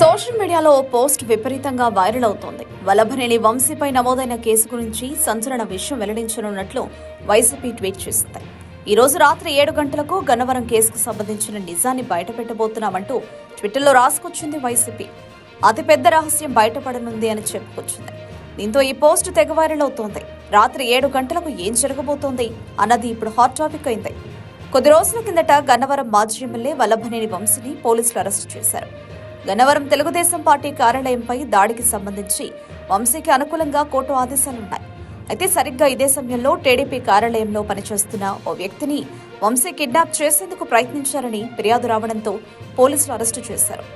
Social మీడియాలో ఓ post విపరీతంగా viral అవుతోంది. వల్లభనేని వంశీపై నమోదైన కేసు గురించి సంచలన విషయం వెల్లడించనున్నట్లు వైసీపీ ట్వీట్ చేసింది. ఈ రోజు రాత్రి ఏడు గంటలకు గన్నవరం కేసుకు సంబంధించిన నిజాన్ని బయటపెట్టబోతున్నామంటూ ట్విట్టర్లో రాసుకొచ్చింది వైసీపీ. అతిపెద్ద రహస్యం బయటపడనుంది అని చెప్పుకొచ్చింది. దీంతో ఈ పోస్ట్ తెగ వైరల్ అవుతోంది. రాత్రి ఏడు గంటలకు ఏం జరగబోతోంది అన్నది ఇప్పుడు హాట్ టాపిక్ అయింది. కొద్ది రోజుల కిందట గన్నవరం మాజీ ఎమ్మెల్యే వల్లభనేని వంశీని పోలీసులు అరెస్టు చేశారు. గన్నవరం తెలుగుదేశం పార్టీ కార్యాలయంపై దాడికి సంబంధించి వంశీకి అనుకూలంగా కోర్టు ఆదేశాలున్నాయి. అయితే సరిగ్గా ఇదే సమయంలో టీడీపీ కార్యాలయంలో పనిచేస్తున్న ఓ వ్యక్తిని వంశీ కిడ్నాప్ చేసేందుకు ప్రయత్నించారని ఫిర్యాదు రావడంతో పోలీసులు అరెస్టు చేశారు.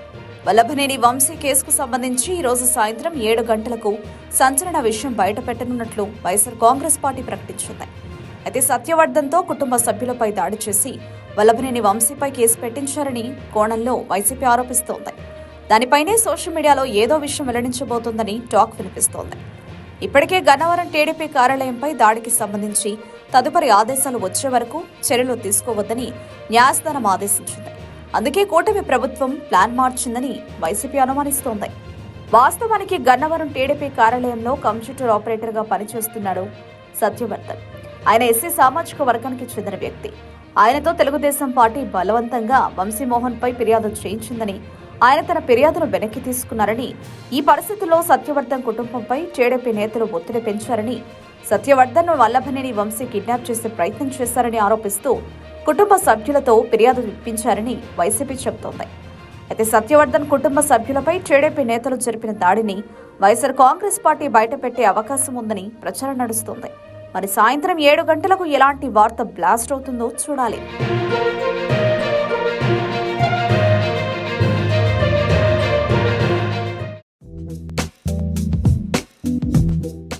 వల్లభనేని వంశీ కేసుకు సంబంధించి ఈ రోజు సాయంత్రం ఏడు గంటలకు సంచలన విషయం బయటపెట్టనున్నట్లు వైఎస్ఆర్ కాంగ్రెస్ పార్టీ ప్రకటించింది. అయితే సత్యవర్ధన్తో కుటుంబ సభ్యులపై దాడి చేసి వల్లభనేని వంశీపై కేసు పెట్టించారని కోణంలో వైసీపీ ఆరోపిస్తోంది. దానిపైనే సోషల్ మీడియాలో ఏదో విషయం వెల్లడించబోతోందని టాక్ వినిపిస్తోంది. ఇప్పటికే గన్నవరం టీడీపీ కార్యాలయంపై దాడికి సంబంధించి తదుపరి ఆదేశాలు వచ్చే వరకు చర్యలు తీసుకోవద్దని న్యాయస్థానం ఆదేశించింది. అందుకే కూటమి ప్రభుత్వం ప్లాన్ మార్చిందని వైసీపీ అనుమానిస్తోంది. వాస్తవానికి గన్నవరం టీడీపీ కార్యాలయంలో కంప్యూటర్ ఆపరేటర్గా పనిచేస్తున్నాడు సత్యవర్ధన్. ఆయన ఎస్సీ సామాజిక వర్గానికి చెందిన వ్యక్తి. ఆయనతో తెలుగుదేశం పార్టీ బలవంతంగా వంశీమోహన్ పై ఫిర్యాదు చేయించిందని ఆయన తన ఫిర్యాదును వెనక్కి తీసుకున్నారని ఈ పరిస్థితుల్లో సత్యవర్ధన్ కుటుంబంపై టీడీపీ నేతలు ఒత్తిడి పెంచారని సత్యవర్ధన్ వల్లభనేని వంశీ కిడ్నాప్ చేసే ప్రయత్నం చేశారని ఆరోపిస్తూ కుటుంబ సభ్యులతో ఫిర్యాదు ఇప్పించారని వైసీపీ చెబుతోంది. అయితే సత్యవర్ధన్ కుటుంబ సభ్యులపై టీడీపీ నేతలు జరిపిన దాడిని వైఎస్ఆర్ కాంగ్రెస్ పార్టీ బయటపెట్టే అవకాశం ఉందని ప్రచారం నడుస్తోంది. మరి సాయంత్రం ఏడు గంటలకు ఎలాంటి వార్త బ్లాస్ట్ అవుతుందో చూడాలి.